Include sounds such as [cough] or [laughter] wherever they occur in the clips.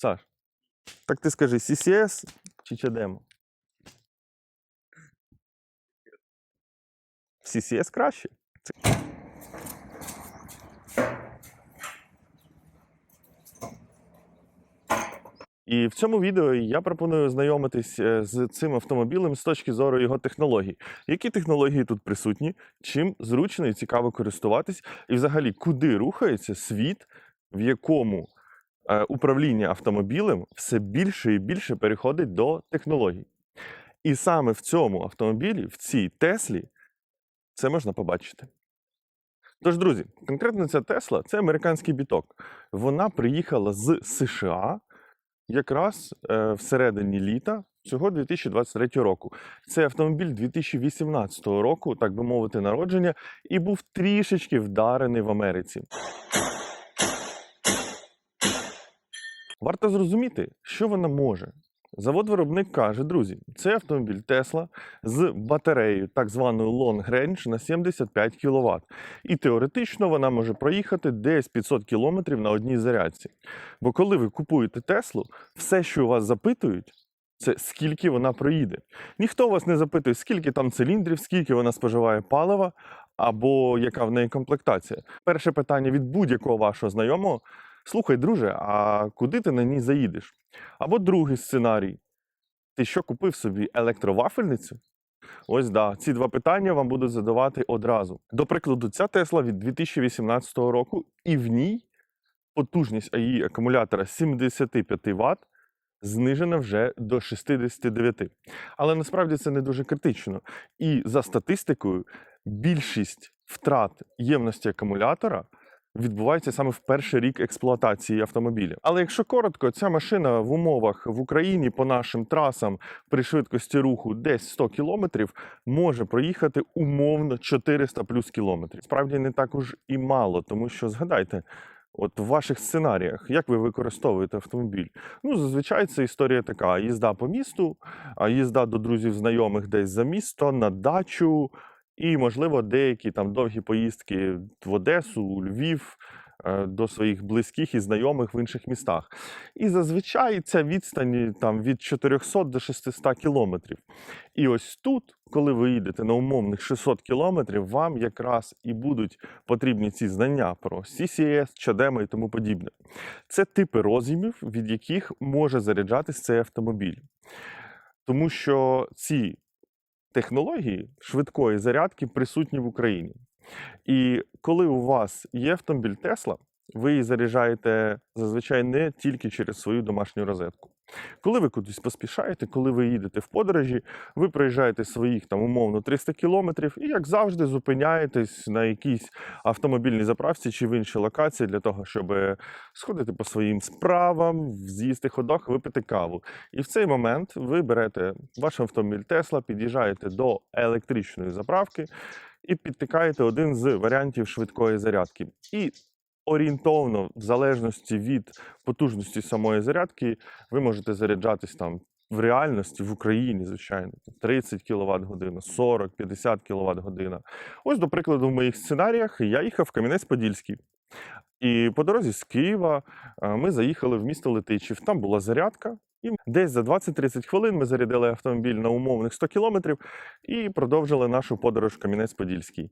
Саш, так ти скажи, CCS чи CHAdeMO? CCS краще. І в цьому відео я пропоную знайомитись е, з цим автомобілем з точки зору його технологій. Які технології тут присутні, чим зручно і цікаво користуватись, і взагалі, куди рухається світ, в якому управління автомобілем все більше і більше переходить до технологій. І саме в цьому автомобілі, в цій Теслі, це можна побачити. Тож, друзі, конкретно ця Тесла це американський біток. Вона приїхала з США якраз е, всередині літа цього 2023 року. Це автомобіль 2018 року, так би мовити, народження, і був трішечки вдарений в Америці. Варто зрозуміти, що вона може. Завод-виробник каже, друзі, це автомобіль Tesla з батареєю так званою Long Range на 75 кВт. І теоретично вона може проїхати десь 500 км на одній зарядці. Бо коли ви купуєте Теслу, все, що у вас запитують, це скільки вона проїде. Ніхто вас не запитує, скільки там циліндрів, скільки вона споживає палива, або яка в неї комплектація. Перше питання від будь-якого вашого знайомого: слухай, друже, а куди ти на ній заїдеш? Або другий сценарій. Ти що купив собі електровафельницю? Ось да, ці два питання вам будуть задавати одразу. До прикладу, ця Тесла від 2018 року, і в ній потужність її акумулятора 75 Вт знижена вже до 69. Але насправді це не дуже критично. І за статистикою, більшість втрат ємності акумулятора відбувається саме в перший рік експлуатації автомобіля. Але якщо коротко, ця машина в умовах в Україні по нашим трасам при швидкості руху десь 100 км може проїхати умовно 400 плюс кілометрів. Справді не так уж і мало, тому що згадайте. От в ваших сценаріях, як ви використовуєте автомобіль? Ну, зазвичай це історія така: їзда по місту, а їзда до друзів, знайомих десь за місто, на дачу, і, можливо, деякі там довгі поїздки в Одесу, у Львів е, до своїх близьких і знайомих в інших містах. І зазвичай ця відстань там від 400 до 600 кілометрів. І ось тут, коли ви їдете на умовних 600 кілометрів, вам якраз і будуть потрібні ці знання про CCS, чадеми і тому подібне. Це типи роз'ємів, від яких може заряджатись цей автомобіль. Тому що ці технології швидкої зарядки присутні в Україні. І коли у вас є автомобіль Тесла, ви її заряджаєте зазвичай не тільки через свою домашню розетку. Коли ви кудись поспішаєте, коли ви їдете в подорожі, ви проїжджаєте своїх там умовно 300 кілометрів і, як завжди, зупиняєтесь на якійсь автомобільній заправці чи в іншій локації для того, щоб сходити по своїм справам, з'їсти ходок, випити каву. І в цей момент ви берете ваш автомобіль Тесла, під'їжджаєте до електричної заправки і підтикаєте один з варіантів швидкої зарядки. І орієнтовно, в залежності від потужності самої зарядки, ви можете заряджатись там в реальності в Україні, звичайно, 30 кВт година, 40, 50 кВт година. Ось, до прикладу, в моїх сценаріях я їхав в Кам'янець-Подільський. І по дорозі з Києва е, ми заїхали в місто Летичів. Там була зарядка. І десь за 20-30 хвилин ми зарядили автомобіль на умовних 100 кілометрів і продовжили нашу подорож в Кам'янець-Подільський.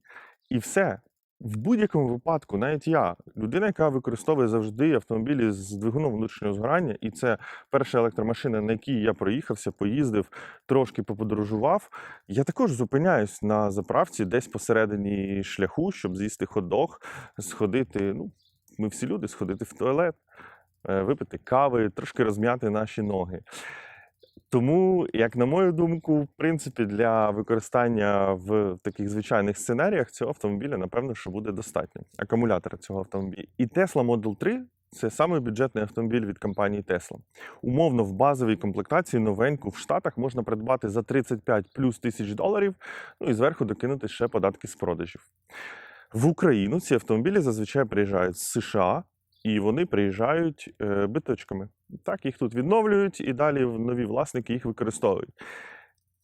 І все. В будь-якому випадку, навіть я, людина, яка використовує завжди автомобілі з двигуном внутрішнього згорання, і це перша електромашина, на якій я проїхався, поїздив, трошки поподорожував. Я також зупиняюсь на заправці десь посередині шляху, щоб з'їсти хот-дог, сходити. Ну, ми всі люди, сходити в туалет, е, випити кави, трошки розм'яти наші ноги. Тому, як на мою думку, в принципі, для використання в таких звичайних сценаріях цього автомобіля, напевно, що буде достатньо. Акумулятора цього автомобіля. І Tesla Model 3 це самий бюджетний автомобіль від компанії Tesla. Умовно, в базовій комплектації новеньку в Штатах можна придбати за 35 плюс тисяч доларів, ну і зверху докинути ще податки з продажів. В Україну ці автомобілі зазвичай приїжджають з США. І вони приїжджають е, биточками. Так, їх тут відновлюють, і далі нові власники їх використовують.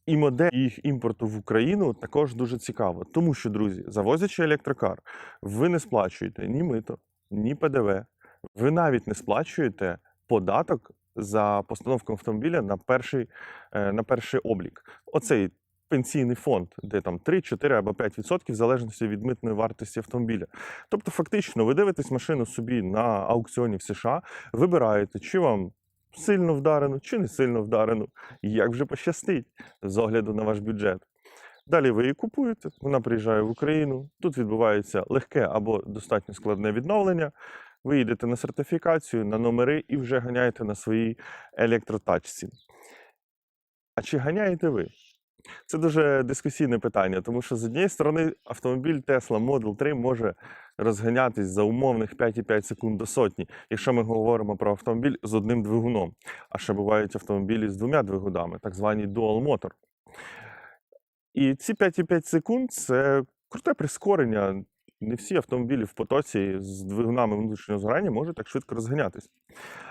І модель їх імпорту в Україну також дуже цікаво. Тому що, друзі, завозячи електрокар, ви не сплачуєте ні мито, ні ПДВ, ви навіть не сплачуєте податок за постановку автомобіля на перший, е, на перший облік. Оцей пенсійний фонд, де там 3, 4 або 5% в залежності від митної вартості автомобіля. Тобто, фактично, ви дивитесь машину собі на аукціоні в США, вибираєте, чи вам сильно вдарено, чи не сильно вдарено, як вже пощастить з огляду на ваш бюджет. Далі ви її купуєте, вона приїжджає в Україну. Тут відбувається легке або достатньо складне відновлення. Ви їдете на сертифікацію, на номери і вже ганяєте на своїй електротачці. А чи ганяєте ви? Це дуже дискусійне питання, тому що з однієї сторони автомобіль Tesla Model 3 може розганятись за умовних 5,5 секунд до сотні, якщо ми говоримо про автомобіль з одним двигуном. А ще бувають автомобілі з двома двигунами, так звані Dual Motor. І ці 5,5 секунд це круте прискорення. Не всі автомобілі в потоці з двигунами внутрішнього згорання можуть так швидко розганятись.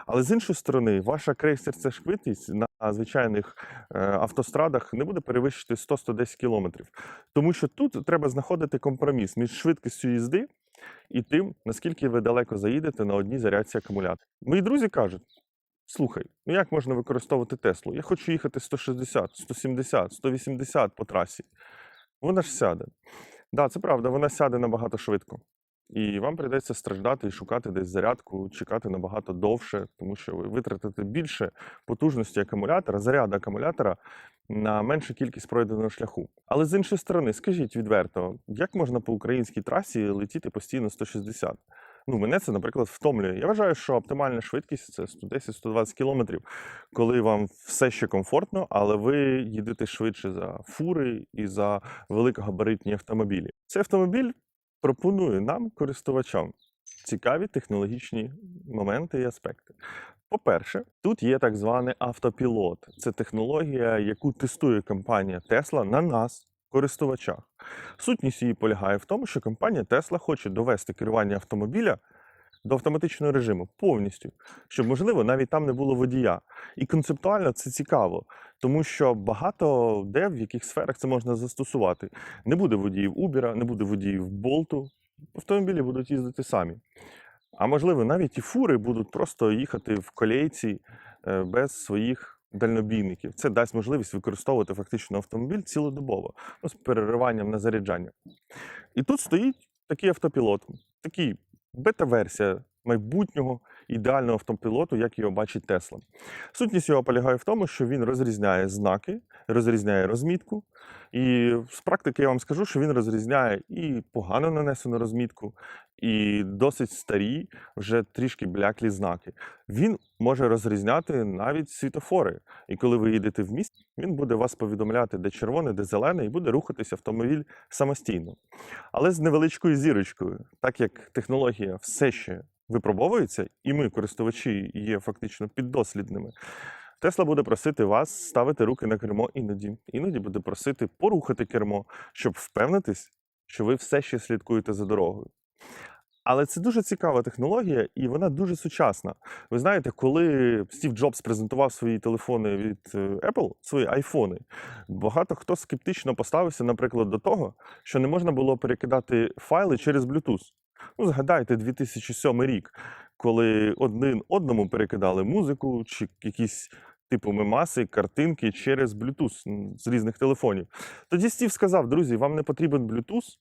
Але з іншої сторони, ваша крейсерська швидкість на звичайних е, автострадах не буде перевищити 100-110 км. Тому що тут треба знаходити компроміс між швидкістю їзди і тим, наскільки ви далеко заїдете на одній зарядці акумулятора. Мої друзі кажуть: слухай, ну як можна використовувати Теслу? Я хочу їхати 160, 170, 180 по трасі. Вона ж сяде. Да, це правда, вона сяде набагато швидко. І вам прийдеться страждати і шукати десь зарядку, чекати набагато довше, тому що ви витратите більше потужності акумулятора, заряду акумулятора на меншу кількість пройденого шляху. Але з іншої сторони, скажіть відверто, як можна по українській трасі летіти постійно 160? Ну, мене це, наприклад, втомлює. Я вважаю, що оптимальна швидкість це 110-120 км, коли вам все ще комфортно, але ви їдете швидше за фури і за великогабаритні автомобілі. Цей автомобіль пропонує нам, користувачам, цікаві технологічні моменти і аспекти. По-перше, тут є так званий автопілот. Це технологія, яку тестує компанія Tesla на нас, користувачах. Сутність її полягає в тому, що компанія Tesla хоче довести керування автомобіля до автоматичного режиму повністю, щоб, можливо, навіть там не було водія. І концептуально це цікаво, тому що багато де в яких сферах це можна застосувати. Не буде водіїв Uber, не буде водіїв Болту. Автомобілі будуть їздити самі. А можливо, навіть і фури будуть просто їхати в колейці е, без своїх дальнобійників. Це дасть можливість використовувати фактично автомобіль цілодобово ну, з перериванням на заряджання. І тут стоїть такий автопілот, такий бета-версія майбутнього ідеального автопілоту, як його бачить Тесла. Сутність його полягає в тому, що він розрізняє знаки, розрізняє розмітку. І з практики я вам скажу, що він розрізняє і погано нанесену розмітку, і досить старі, вже трішки бляклі знаки. Він може розрізняти навіть світофори. І коли ви їдете в місті, він буде вас повідомляти, де червоне, де зелене, і буде рухатися автомобіль самостійно. Але з невеличкою зірочкою, так як технологія все ще випробовується, і ми, користувачі, є фактично піддослідними. Тесла буде просити вас ставити руки на кермо іноді. Іноді буде просити порухати кермо, щоб впевнитись, що ви все ще слідкуєте за дорогою. Але це дуже цікава технологія, і вона дуже сучасна. Ви знаєте, коли Стів Джобс презентував свої телефони від е, Apple, свої айфони, багато хто скептично поставився, наприклад, до того, що не можна було перекидати файли через Bluetooth. Ну, згадайте 2007 рік, коли один одному перекидали музику чи якісь типу мемаси, картинки через Bluetooth з різних телефонів. Тоді Стів сказав: друзі, вам не потрібен Bluetooth.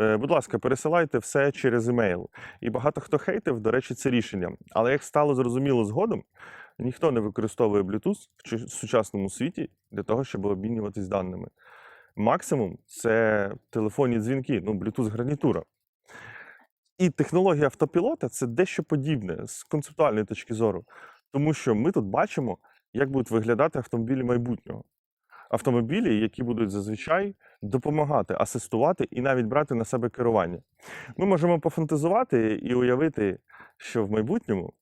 Е, Будь ласка, пересилайте все через емейл. І багато хто хейтив, до речі, це рішення. Але як стало зрозуміло згодом, ніхто не використовує Bluetooth в сучасному світі для того, щоб обмінюватись даними. Максимум це телефонні дзвінки, ну, Bluetooth гарнітура. І технологія автопілота це дещо подібне з концептуальної точки зору, тому що ми тут бачимо, як будуть виглядати автомобілі майбутнього. Автомобілі, які будуть зазвичай допомагати, асистувати і навіть брати на себе керування. Ми можемо пофантазувати і уявити, що в майбутньому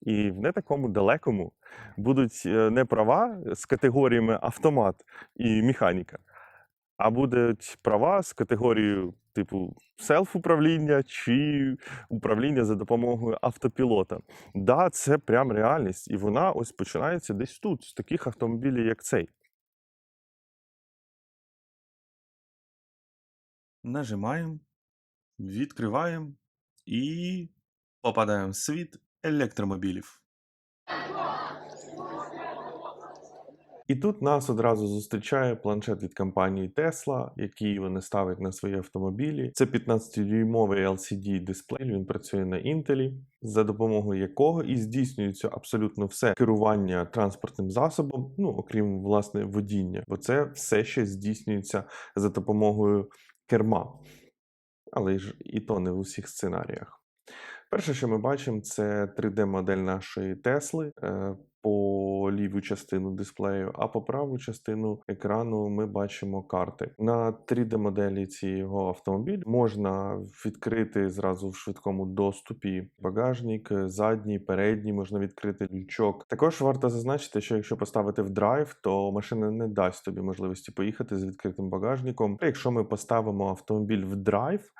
і в не такому далекому будуть е, не права з категоріями автомат і механіка, а будуть права з категорією типу селф-управління чи управління за допомогою автопілота. Да, це прям реальність, і вона ось починається десь тут, з таких автомобілів, як цей. Нажимаємо, відкриваємо і попадаємо в світ електромобілів. І тут нас одразу зустрічає планшет від компанії Tesla, який вони ставлять на свої автомобілі. Це 15-дюймовий LCD дисплей. Він працює на Intel, за допомогою якого і здійснюється абсолютно все керування транспортним засобом, ну окрім власне водіння, бо це все ще здійснюється за допомогою керма. Але ж і то не в усіх сценаріях. Перше, що ми бачимо, це 3D-модель нашої Тесли по ліву частину дисплею, а по праву частину екрану ми бачимо карти. На 3D-моделі цього автомобіля можна відкрити зразу в швидкому доступі багажник, задній, передній, можна відкрити лючок. Також варто зазначити, що якщо поставити в драйв, то машина не дасть тобі можливості поїхати з відкритим багажником. Якщо ми поставимо автомобіль в драйв,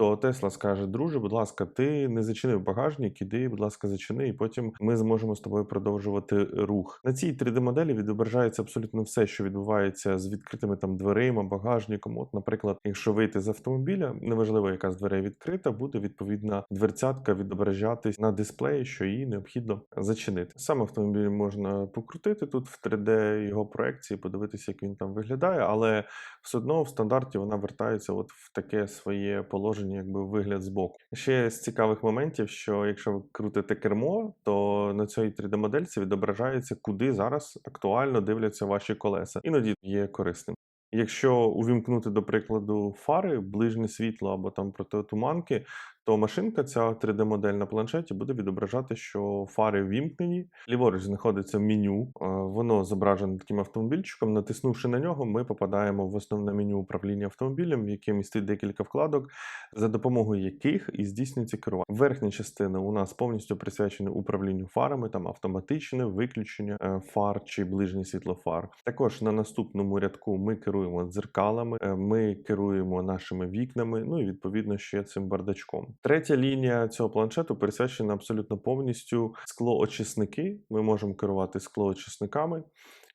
то Тесла скаже: друже, будь ласка, ти не зачинив багажник, іди, будь ласка, зачини, і потім ми зможемо з тобою продовжувати рух. На цій 3D-моделі відображається абсолютно все, що відбувається з відкритими там дверима, багажником. От, наприклад, якщо вийти з автомобіля, неважливо, яка з дверей відкрита, буде відповідна дверцятка відображатись на дисплеї, що її необхідно зачинити. Сам автомобіль можна покрутити тут в 3D його проекції, подивитися, як він там виглядає, але все одно в стандарті вона вертається от в таке своє положення, якби вигляд збоку. Ще з цікавих моментів, що якщо ви крутите кермо, то на цій 3D-модельці відображається, куди зараз актуально дивляться ваші колеса. Іноді є корисним. Якщо увімкнути, до прикладу, фари, ближнє світло або там протитуманки, то машинка, ця 3D-модель на планшеті, буде відображати, що фари ввімкнені. Ліворуч знаходиться меню, е, воно зображене таким автомобільчиком. Натиснувши на нього, ми попадаємо в основне меню управління автомобілем, яке містить декілька вкладок, за допомогою яких і здійснюється керування. Верхня частина у нас повністю присвячена управлінню фарами, там автоматичне виключення е, фар чи ближнє світло фар. Також на наступному рядку ми керуємо дзеркалами, е, ми керуємо нашими вікнами, ну і відповідно ще цим бардачком. Третя лінія цього планшету присвячена абсолютно повністю склоочисники. Ми можемо керувати склоочисниками.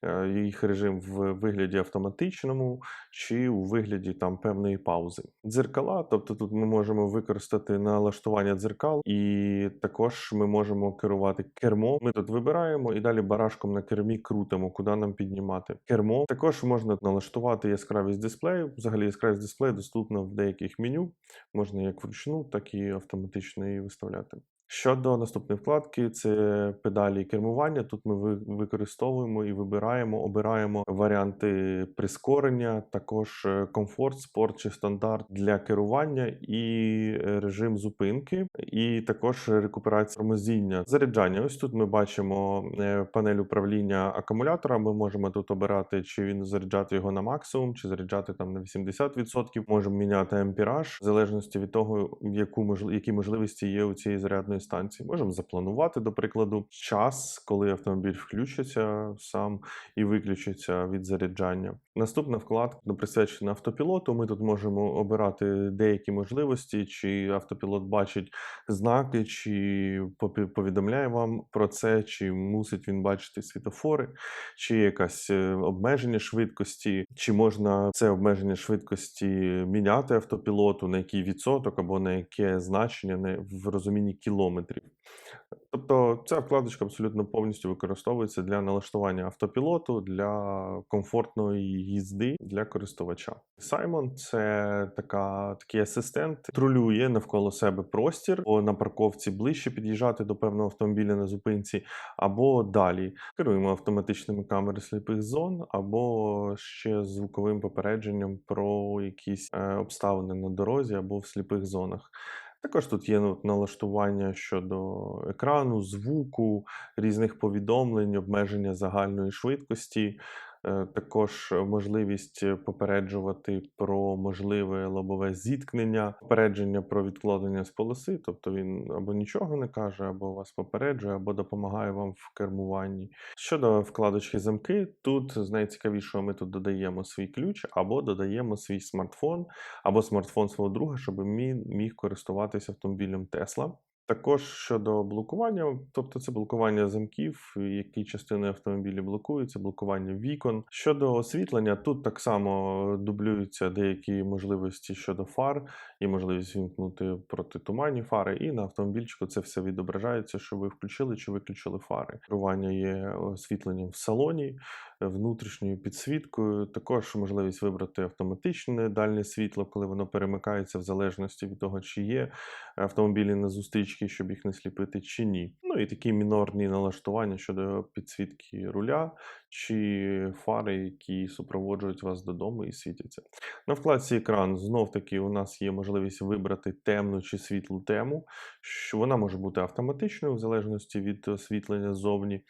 Е, Їх режим в вигляді автоматичному чи у вигляді там певної паузи. Дзеркала, тобто тут ми можемо використати налаштування дзеркал, і також ми можемо керувати кермо. Ми тут вибираємо і далі барашком на кермі крутимо, куди нам піднімати. Кермо також можна налаштувати яскравість дисплею. Взагалі яскравість дисплею доступна в деяких меню. Можна як вручну, так і автоматично її виставляти. Щодо наступної вкладки, це педалі кермування. Тут ми ви- використовуємо і вибираємо, обираємо варіанти прискорення, також е, комфорт, спорт чи стандарт для керування і е, режим зупинки, і також рекуперація тормозіння. Заряджання. Ось тут ми бачимо е, панель управління акумулятора. Ми можемо тут обирати, чи він заряджати його на максимум, чи заряджати там на 80%. Можемо міняти ампіраж в залежності від того, яку які можливості є у цієї зарядної станції. Можемо запланувати, до прикладу, час, коли автомобіль включиться сам і виключиться від заряджання. Наступна вкладка присвячена автопілоту. Ми тут можемо обирати деякі можливості, чи автопілот бачить знаки, чи повідомляє вам про це, чи мусить він бачити світофори, чи якесь е, обмеження швидкості, чи можна це обмеження швидкості міняти автопілоту, на який відсоток або на яке значення не в розумінні кілометрів. Тобто ця вкладочка абсолютно повністю використовується для налаштування автопілоту, для комфортної їзди для користувача. Саймон це така, такий асистент, трулює навколо себе простір, о, на парковці ближче під'їжджати до певного автомобіля на зупинці, або далі. Керуємо автоматичними камери сліпих зон, або ще звуковим попередженням про якісь е, обставини на дорозі або в сліпих зонах. Також тут є ну, налаштування щодо екрану, звуку, різних повідомлень, обмеження загальної швидкості. Е, Також можливість попереджувати про можливе лобове зіткнення, попередження про відкладення з полоси, тобто він або нічого не каже, або вас попереджує, або допомагає вам в кермуванні. Щодо вкладочки замки, тут з найцікавішого ми тут додаємо свій ключ, або додаємо свій смартфон, або смартфон свого друга, щоб він міг користуватися автомобілем Tesla. Також щодо блокування, тобто це блокування замків, які частини автомобілі блокуються, блокування вікон. Щодо освітлення, тут так само дублюються деякі можливості щодо фар, і можливість вімкнути протитуманні фари, і на автомобільчику це все відображається, що ви включили чи виключили фари. Керування є освітленням в салоні, внутрішньою підсвіткою. Також можливість вибрати автоматичне дальнє світло, коли воно перемикається в залежності від того, чи є автомобілі на зустрічці, щоб їх не сліпити, чи ні. Ну і такі мінорні налаштування щодо підсвітки руля чи фари, які супроводжують вас додому і світяться. На вкладці екран знов таки у нас є можливість вибрати темну чи світлу тему. що Вона може бути автоматичною в залежності від освітлення ззовні.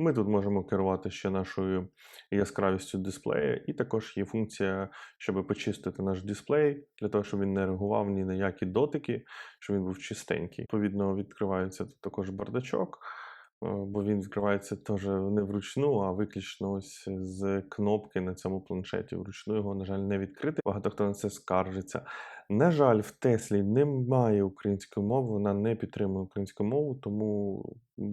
Ми тут можемо керувати ще нашою яскравістю дисплея, і також є функція, щоб почистити наш дисплей, для того, щоб він не реагував ні на які дотики, щоб він був чистенький. Відповідно, відкривається тут також бардачок. е, Бо він відкривається теж не вручну, а виключно ось з кнопки на цьому планшеті. Вручну його, на жаль, не відкрити. Багато хто на це скаржиться. На жаль, в Теслі немає української мови, вона не підтримує українську мову, тому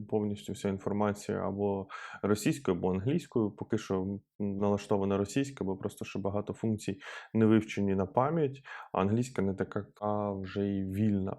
повністю вся інформація або російською, або англійською. Поки що налаштована російська, бо просто що багато функцій не вивчені на пам'ять, а англійська не така вже й вільна.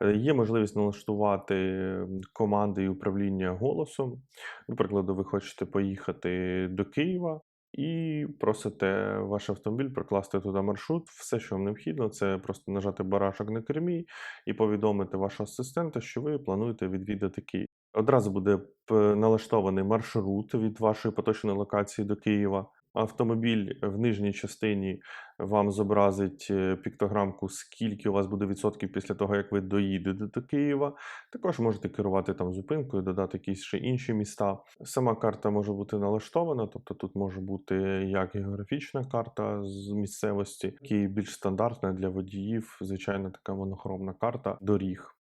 Е, Є можливість налаштувати команди і управління голосом. До прикладу, ви хочете поїхати до Києва і просите ваш автомобіль прокласти туди маршрут. Все, що вам необхідно, це просто нажати барашок на кермі і повідомити вашого асистента, що ви плануєте відвідати Київ. Одразу буде налаштований маршрут від вашої поточної локації до Києва. Автомобіль в нижній частині вам зобразить е, піктограмку, скільки у вас буде відсотків після того, як ви доїдете до Києва. Також можете керувати там зупинкою, додати якісь ще інші міста. Сама карта може бути налаштована, тобто тут може бути як географічна карта з місцевості, так більш стандартна для водіїв, звичайно, така монохромна карта доріг.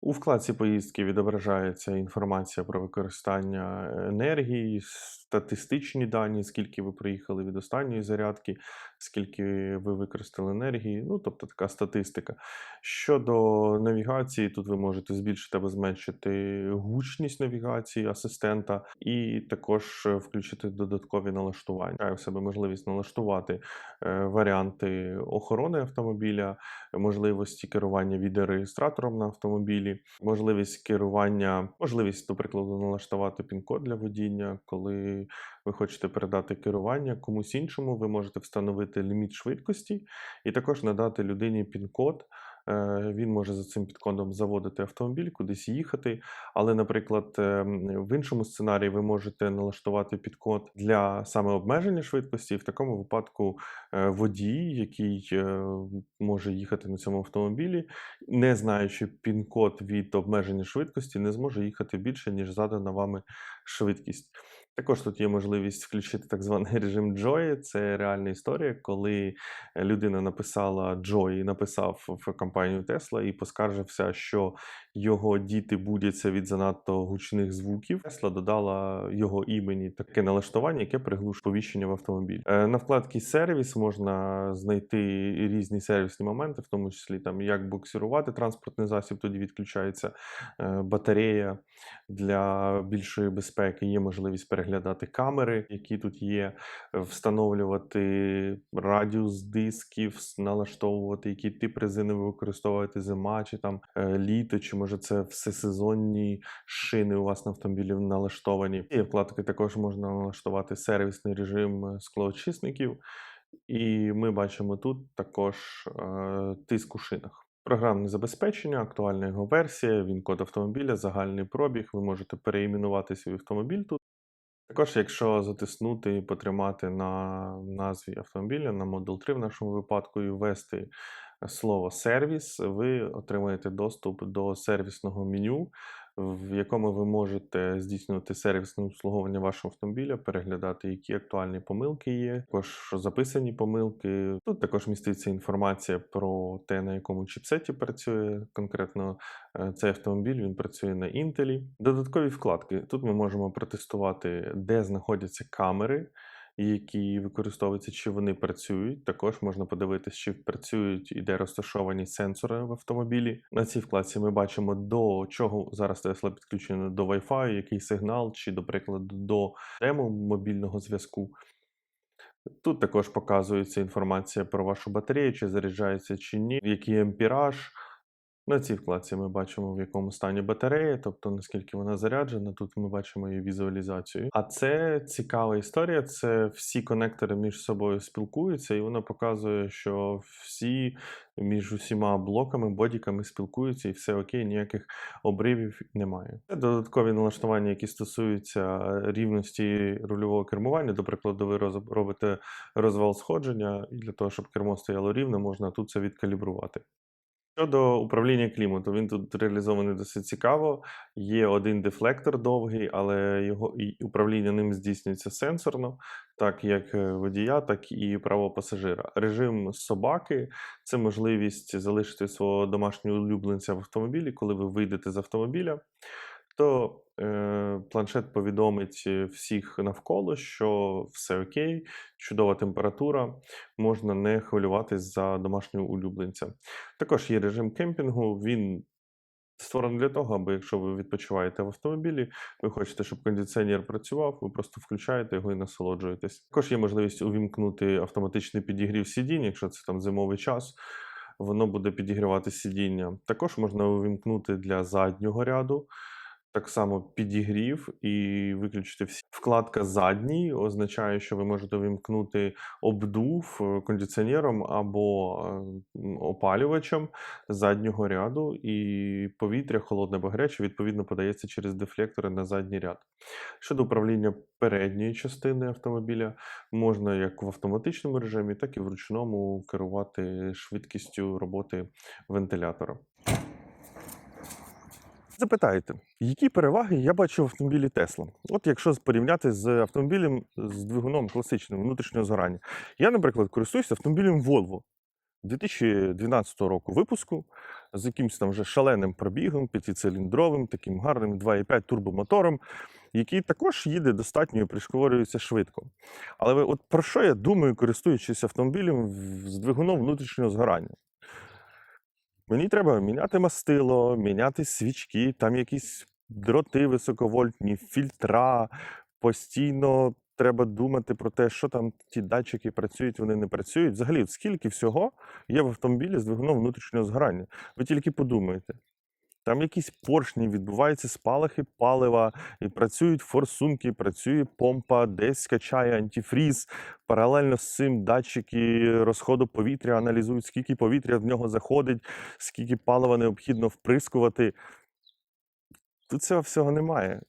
У вкладці поїздки відображається інформація про використання енергії, статистичні дані, скільки ви приїхали від останньої зарядки, скільки ви використали енергії, ну тобто така статистика. Щодо навігації, тут ви можете збільшити або зменшити гучність навігації асистента, і також е, включити додаткові налаштування. Я в себе можливість налаштувати е, варіанти охорони автомобіля, можливості керування відеореєстратором на автомобілі, можливість керування, можливість, до прикладу, налаштувати пін-код для водіння, коли ви хочете передати керування комусь іншому, ви можете встановити ліміт швидкості і також надати людині пін-код. Е, Він може за цим підкодом заводити автомобіль, кудись їхати. Але, наприклад, ем, в іншому сценарії ви можете налаштувати підкод для саме обмеження швидкості. І в такому випадку е, водій, який е, може їхати на цьому автомобілі, не знаючи пін-код від обмеження швидкості, не зможе їхати більше, ніж задана вами швидкість. Також тут є можливість включити так званий [laughs] режим Joy. Це реальна історія, коли людина написала Joy, написав в компанію Tesla і поскаржився, що його діти будяться від занадто гучних звуків. Tesla додала його імені таке налаштування, яке приглушує повіщення в автомобіль. Е, На вкладці сервіс можна знайти різні сервісні моменти, в тому числі там як буксирувати транспортний засіб, тоді відключається е, батарея для більшої безпеки. Є можливість переглядати камери, які тут є, е, встановлювати радіус дисків, налаштовувати, які тип резини ви використовуєте зима, чи там е, літо, чи може це всесезонні шини у вас на автомобілі налаштовані. І вкладки також можна налаштувати сервісний режим е, склоочисників. І ми бачимо тут також тиск у шинах. Програмне забезпечення, актуальна його версія, він код автомобіля, загальний пробіг. Ви можете переіменувати свій автомобіль тут. Також, якщо затиснути і потримати на назві автомобіля, на Model 3 в нашому випадку, і ввести слово сервіс, ви отримаєте доступ до сервісного меню, в якому ви можете здійснювати сервісне обслуговування вашого автомобіля, переглядати, які актуальні помилки є, також записані помилки. Тут також міститься інформація про те, на якому чіпсеті працює конкретно е, цей автомобіль. Він працює на Intel. Додаткові вкладки. Тут ми можемо протестувати, де знаходяться камери які використовуються, чи вони працюють. Також можна подивитися, чи працюють і де розташовані сенсори в автомобілі. На цій вкладці ми бачимо, до чого зараз Tesla підключена до Wi-Fi, який сигнал, чи, до прикладу, до демо мобільного зв'язку. Тут також показується інформація про вашу батарею, чи заряджається чи ні, який ампіраж. На цій вкладці ми бачимо, в якому стані батарея, тобто наскільки вона заряджена. Тут ми бачимо її візуалізацію. А це цікава історія. Це всі конектори між собою спілкуються, і воно показує, що всі між усіма блоками, бодіками спілкуються, і все окей, ніяких обривів немає. Це додаткові налаштування, які стосуються рівності рульового кермування. До прикладу, ви робите розвал сходження, і для того, щоб кермо стояло рівно, можна тут це відкалібрувати. Щодо управління клімату, він тут реалізований досить цікаво. Є один дефлектор довгий, але його і управління ним здійснюється сенсорно, так як е, водія, так і правого пасажира. Режим собаки це можливість залишити свого домашнього улюбленця в автомобілі, коли ви вийдете з автомобіля. То планшет повідомить е, всіх навколо, що все окей, чудова температура, можна не хвилюватись за домашнього улюбленця. Також є режим кемпінгу. Він створений для того, аби якщо ви відпочиваєте в автомобілі, ви хочете, щоб кондиціонер працював, ви просто включаєте його і насолоджуєтесь. Також є можливість увімкнути автоматичний підігрів сидінь, якщо це там зимовий час. Воно буде підігрівати сидіння. Також можна увімкнути для заднього ряду. Так само підігрів і виключити всі. Вкладка задній означає, що ви можете вимкнути обдув е, кондиціонером або е, опалювачем заднього ряду, і повітря холодне або гаряче, відповідно, подається через дефлектори на задній ряд. Щодо управління передньої частини автомобіля, можна як в автоматичному режимі, так і в ручному керувати швидкістю роботи вентилятора. Запитаєте, які переваги я бачу в автомобілі Tesla? От якщо порівняти з автомобілем з двигуном класичним внутрішнього згорання. Я, наприклад, користуюся автомобілем Volvo 2012 року випуску з якимось там вже шаленим пробігом, п'ятициліндровим, таким гарним 2,5 турбомотором, який також їде достатньо і прискорюється швидко. Але от про що я думаю, користуючись автомобілем з двигуном внутрішнього згорання? Мені треба міняти мастило, міняти свічки, там якісь дроти високовольтні, фільтра. Постійно треба думати про те, що там ті датчики працюють, вони не працюють. Взагалі, скільки всього є в автомобілі з двигуном внутрішнього згорання. Ви тільки подумайте. Там якісь поршні, відбуваються спалахи палива, і працюють форсунки, працює помпа, десь качає антифріз. Паралельно з цим датчики розходу повітря аналізують, скільки повітря в нього заходить, скільки палива необхідно вприскувати. Тут цього всього немає.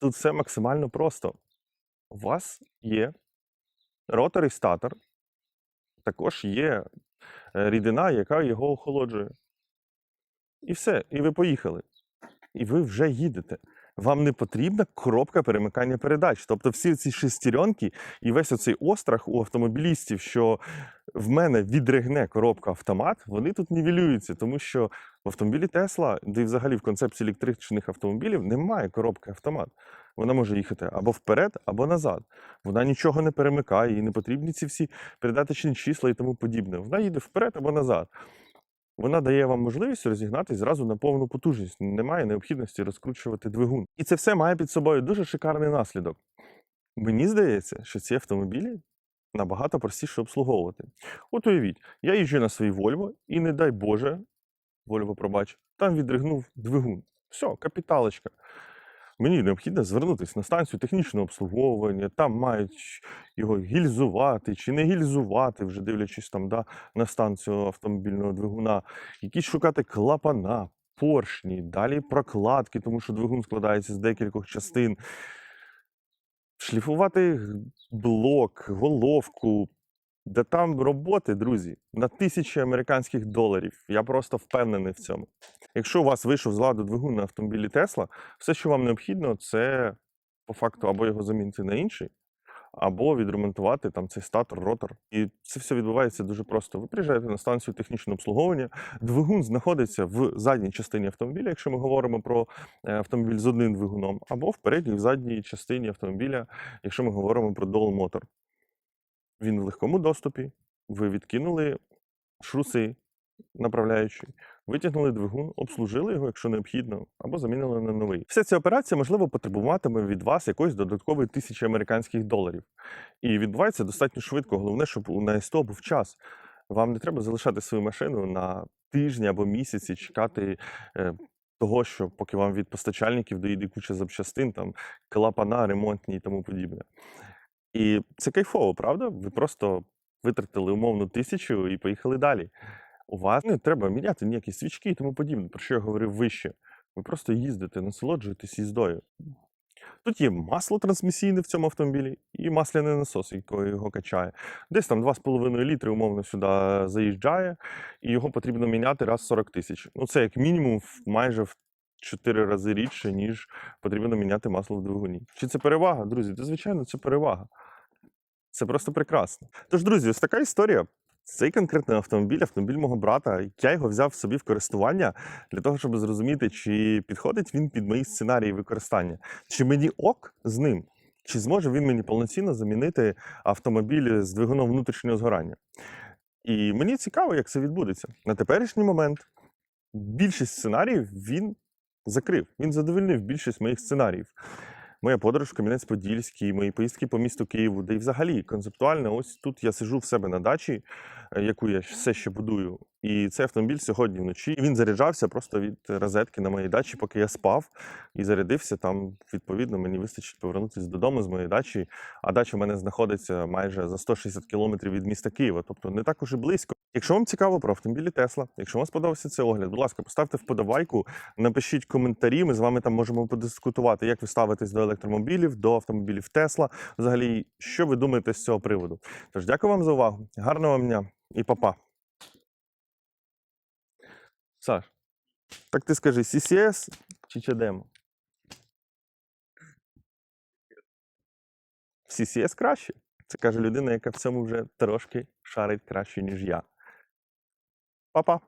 Тут все максимально просто. У вас є ротор і статор, також є е, рідина, яка його охолоджує. І все, і ви поїхали. І ви вже їдете. Вам не потрібна коробка перемикання передач. Тобто всі ці шестеренки і весь оцей острах у автомобілістів, що в мене відригне коробка автомат, вони тут нівелюються, тому що в автомобілі Тесла, де й взагалі в концепції електричних автомобілів, немає коробки автомат. Вона може їхати або вперед, або назад. Вона нічого не перемикає, їй не потрібні ці всі передаточні числа і тому подібне. Вона їде вперед або назад. Вона дає вам можливість розігнатися зразу на повну потужність. Немає необхідності розкручувати двигун. І це все має під собою дуже шикарний наслідок. Мені здається, що ці автомобілі набагато простіше обслуговувати. От уявіть, я їжджу на свій Вольво, і не дай Боже, Вольво пробач, там відригнув двигун. Все, капіталочка. Мені необхідно звернутися на станцію технічного обслуговування, там мають його гільзувати чи не гільзувати, вже дивлячись там да, на станцію автомобільного двигуна, якісь шукати клапана, поршні, далі прокладки, тому що двигун складається з декількох частин. Шліфувати блок, головку. Да там роботи, друзі, на тисячі американських доларів. Я просто впевнений в цьому. Якщо у вас вийшов з ладу двигун на автомобілі Тесла, все, що вам необхідно, це по факту або його замінити на інший, або відремонтувати там цей статор, ротор. І це все відбувається дуже просто. Ви приїжджаєте на станцію технічного обслуговування, двигун знаходиться в задній частині автомобіля, якщо ми говоримо про е, автомобіль з одним двигуном, або в передній, в задній частині автомобіля, якщо ми говоримо про Dual Motor. Він в легкому доступі, ви відкинули шруси направляючі, витягнули двигун, обслужили його, якщо необхідно, або замінили на новий. Вся ця операція, можливо, потребуватиме від вас якоїсь додаткової тисячі американських доларів. І відбувається достатньо швидко. Головне, щоб у- СТО був час. Вам не треба залишати свою машину на тижні або місяці чекати е, того, що поки вам від постачальників доїде куча запчастин, там клапана, ремонтні і тому подібне. І це кайфово, правда? Ви просто витратили умовну тисячу і поїхали далі. У вас не треба міняти ніякі свічки і тому подібне, про що я говорив вище. Ви просто їздите, насолоджуєтесь їздою. Тут є масло трансмісійне в цьому автомобілі і масляний насос, який його качає. Десь там 2,5 літри умовно сюди заїжджає, і його потрібно міняти раз в 40 тисяч. Ну, це як мінімум майже в 4 рази рідше, ніж потрібно міняти масло в двигуні. Чи це перевага, друзі? Та, звичайно, це перевага. Це просто прекрасно. Тож, друзі, ось така історія. Цей конкретний автомобіль, автомобіль мого брата, я його взяв собі в користування для того, щоб зрозуміти, чи підходить він під мої сценарії використання, чи мені ок з ним, чи зможе він мені повноцінно замінити автомобіль з двигуном внутрішнього згорання. І мені цікаво, як це відбудеться. На теперішній момент більшість сценаріїв він закрив. Він задовольнив більшість моїх сценаріїв. Моя подорож в Кам'янець-Подільський, мої поїздки по місту Києву, де і взагалі концептуально, ось тут я сижу в себе на дачі, яку я все ще будую. І цей автомобіль сьогодні вночі він заряджався просто від розетки на моїй дачі, поки я спав і зарядився. Там, відповідно, мені вистачить повернутися додому з моєї дачі. А дача в мене знаходиться майже за 160 кілометрів від міста Києва, тобто не так уже близько. Якщо вам цікаво про автомобілі Тесла, якщо вам сподобався цей огляд, будь ласка, поставте вподобайку, напишіть коментарі. Ми з вами там можемо подискутувати, як ви ставитесь до електромобілів, до автомобілів Тесла. Взагалі, що ви думаєте з цього приводу? Тож дякую вам за увагу. Гарного вам дня і па-па. Саш, так ти скажи, CCS чи CDM? CCS краще. Це каже людина, яка в цьому вже трошки шарить краще, ніж я. Па-па.